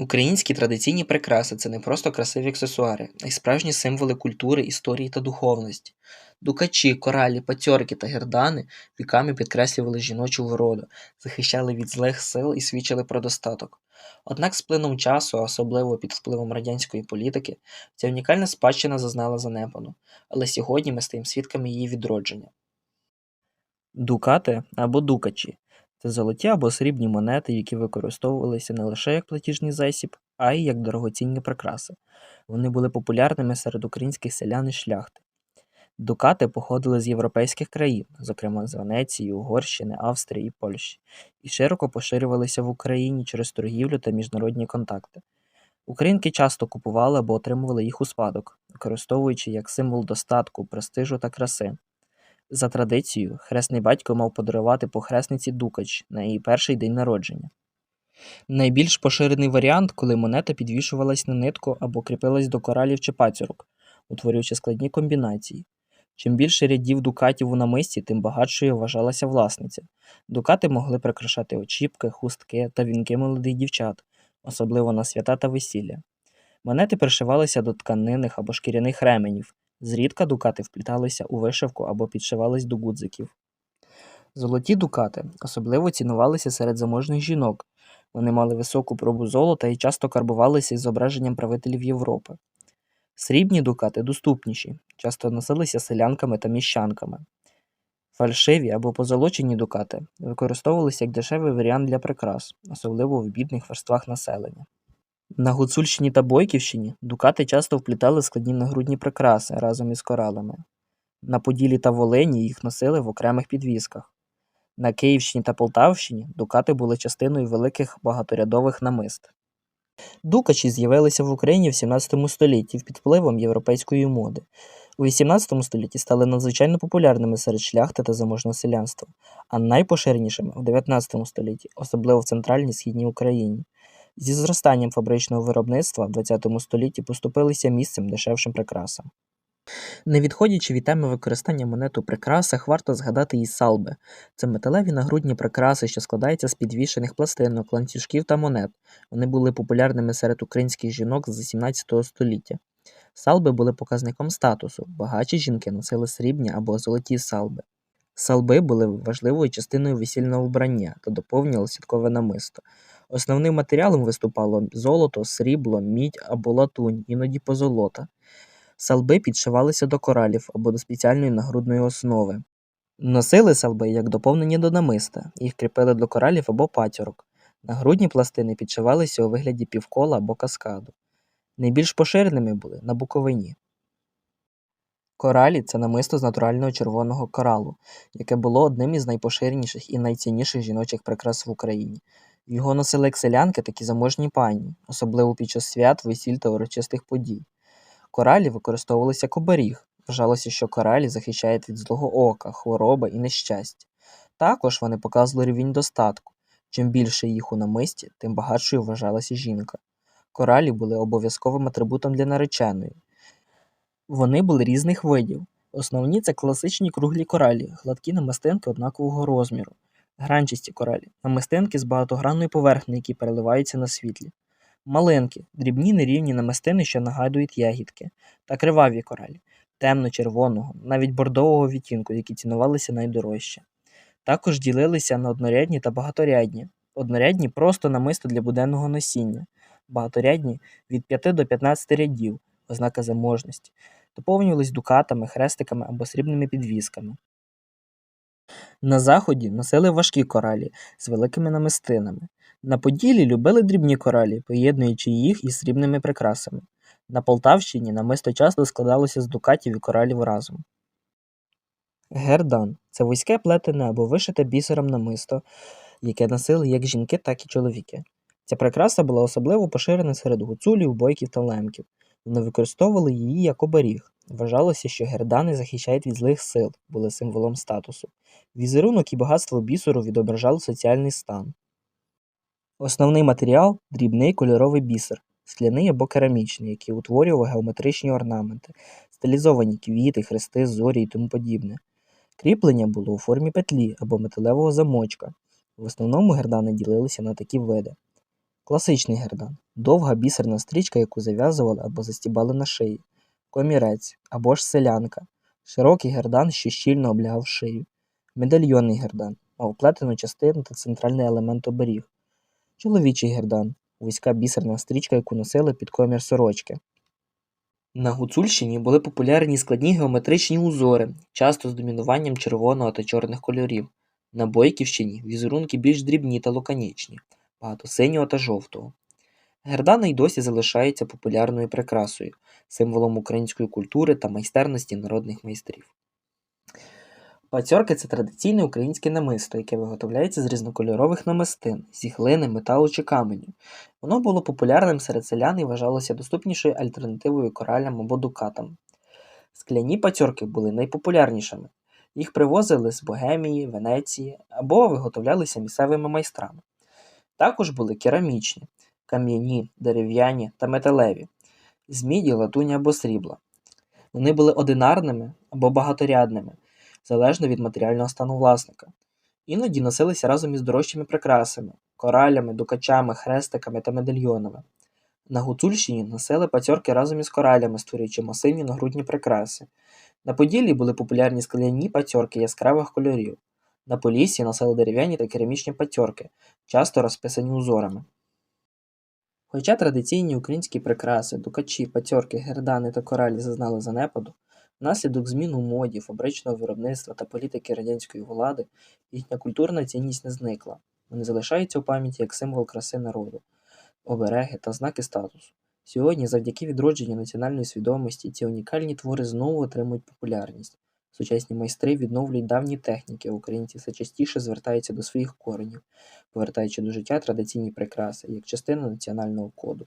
Українські традиційні прикраси це не просто красиві аксесуари, а й справжні символи культури, історії та духовності. Дукачі, коралі, пацьорки та гердани віками підкреслювали жіночу вроду, захищали від злих сил і свідчили про достаток. Однак з плином часу, особливо під впливом радянської політики, ця унікальна спадщина зазнала занепаду, але сьогодні ми стаємо свідками її відродження. Дукати або дукачі це золоті або срібні монети, які використовувалися не лише як платіжний засіб, а й як дорогоцінні прикраси. Вони були популярними серед українських селян і шляхти. Дукати походили з європейських країн, зокрема з Венеції, Угорщини, Австрії і Польщі, і широко поширювалися в Україні через торгівлю та міжнародні контакти. Українки часто купували або отримували їх у спадок, використовуючи як символ достатку, престижу та краси. За традицією, хресний батько мав подарувати похресниці дукач на її перший день народження. Найбільш поширений варіант, коли монета підвішувалась на нитку або кріпилась до коралів чи пацюрок, утворюючи складні комбінації. Чим більше рядів дукатів у намисті, тим багатшою вважалася власниця. Дукати могли прикрашати очіпки, хустки та вінки молодих дівчат, особливо на свята та весілля. Монети пришивалися до тканинних або шкіряних ременів, Зрідка дукати впліталися у вишивку або підшивались до гудзиків. Золоті дукати особливо цінувалися серед заможних жінок. Вони мали високу пробу золота і часто карбувалися із зображенням правителів Європи. Срібні дукати доступніші, часто носилися селянками та міщанками. Фальшиві або позолочені дукати використовувалися як дешевий варіант для прикрас, особливо в бідних верствах населення. На Гуцульщині та Бойківщині дукати часто вплітали складні нагрудні прикраси разом із коралами. На Поділі та Волині їх носили в окремих підвісках. На Київщині та Полтавщині дукати були частиною великих багаторядових намист. Дукачі з'явилися в Україні в 17 столітті під впливом європейської моди. У 18 столітті стали надзвичайно популярними серед шляхти та заможного селянства, а найпоширенішими в 19 столітті, особливо в центральній східній Україні. Зі зростанням фабричного виробництва в ХХ столітті поступилися місцем дешевшим прикрасам. Не відходячи від теми використання монет у прикрасах, варто згадати і салби. Це металеві нагрудні прикраси, що складаються з підвішених пластинок, ланцюжків та монет. Вони були популярними серед українських жінок з 17 століття. Салби були показником статусу, багаті жінки носили срібні або золоті салби. Салби були важливою частиною весільного вбрання та доповнювали святкове намисто. Основним матеріалом виступало золото, срібло, мідь або латунь, іноді позолота. Салби підшивалися до коралів або до спеціальної нагрудної основи. Носили салби як доповнення до намиста, їх кріпили до коралів або патьорок. Нагрудні пластини підшивалися у вигляді півкола або каскаду. Найбільш поширеними були на Буковині. Коралі це намисто з натурального червоного коралу, яке було одним із найпоширеніших і найцінніших жіночих прикрас в Україні. Його носили як селянки, так і заможні пані, особливо під час свят, весіль та урочистих подій. Коралі використовувалися як оберіг. Вважалося, що коралі захищають від злого ока, хвороби і нещастя. Також вони показували рівень достатку. Чим більше їх у намисті, тим багатшою вважалася жінка. Коралі були обов'язковим атрибутом для нареченої. Вони були різних видів. Основні це класичні круглі коралі, гладкі намистинки однакового розміру, гранчасті коралі, намистинки з багатогранною поверхнею, які переливаються на світлі, малинки, дрібні нерівні намистини, що нагадують ягідки, та криваві коралі, темно-червоного, навіть бордового відтінку, які цінувалися найдорожче. Також ділилися на однорядні та багаторядні. Однорядні просто намисто для буденного носіння, багаторядні від 5 до 15 рядів, ознака заможності, доповнювались дукатами, хрестиками або срібними підвісками. На заході носили важкі коралі з великими намистинами. На Поділлі любили дрібні коралі, поєднуючи їх із срібними прикрасами. На Полтавщині намисто часто складалося з дукатів і коралів разом. Гердан це вузьке плетене або вишите бісером намисто, яке носили як жінки, так і чоловіки. Ця прикраса була особливо поширена серед гуцулів, бойків та лемків. Вони використовували її як оберіг. Вважалося, що гердани захищають від злих сил, були символом статусу. Візерунок і багатство бісеру відображали соціальний стан. Основний матеріал дрібний кольоровий бісер, скляний або керамічний, який утворював геометричні орнаменти, стилізовані квіти, хрести, зорі і тому подібне. Кріплення було у формі петлі або металевого замочка. В основному гердани ділилися на такі види: Класичний гердан довга бісерна стрічка, яку зав'язували або застібали на шиї, комірець або ж селянка, широкий гердан, що щільно облягав шию, медальйонний гердан мав плетену частину та центральний елемент оберіг, чоловічий гердан вузька бісерна стрічка, яку носили під комір сорочки. На Гуцульщині були популярні складні геометричні узори, часто з домінуванням червоного та чорних кольорів. На Бойківщині візерунки більш дрібні та лаконічні, багато синього та жовтого. Гердани й досі залишаються популярною прикрасою, символом української культури та майстерності народних майстрів. Пацьорки це традиційне українське намисто, яке виготовляється з різнокольорових намистин, зі глини, металу чи каменю. Воно було популярним серед селян і вважалося доступнішою альтернативою коралям або дукатам. Скляні пацьорки були найпопулярнішими. Їх привозили з Богемії, Венеції або виготовлялися місцевими майстрами. Також були керамічні, кам'яні, дерев'яні та металеві, з міді, латуні або срібла. Вони були одинарними або багаторядними, залежно від матеріального стану власника. Іноді носилися разом із дорожчими прикрасами, коралями, дукачами, хрестиками та медальйонами. На Гуцульщині носили пацьорки разом із коралями, створюючи масивні нагрудні прикраси. На Поділлі були популярні скляні пацьорки яскравих кольорів. На Поліссі носили дерев'яні та керамічні пацьорки, часто розписані узорами. Хоча традиційні українські прикраси, дукачі, пацьорки, гердани та коралі зазнали занепаду, внаслідок змін у моді, фабричного виробництва та політики радянської влади їхня культурна цінність не зникла. Вони залишаються у пам'яті як символ краси народу, обереги та знаки статусу. Сьогодні, завдяки відродженню національної свідомості, ці унікальні твори знову отримують популярність. Сучасні майстри відновлюють давні техніки, українці все частіше звертаються до своїх коренів, повертаючи до життя традиційні прикраси як частину національного коду.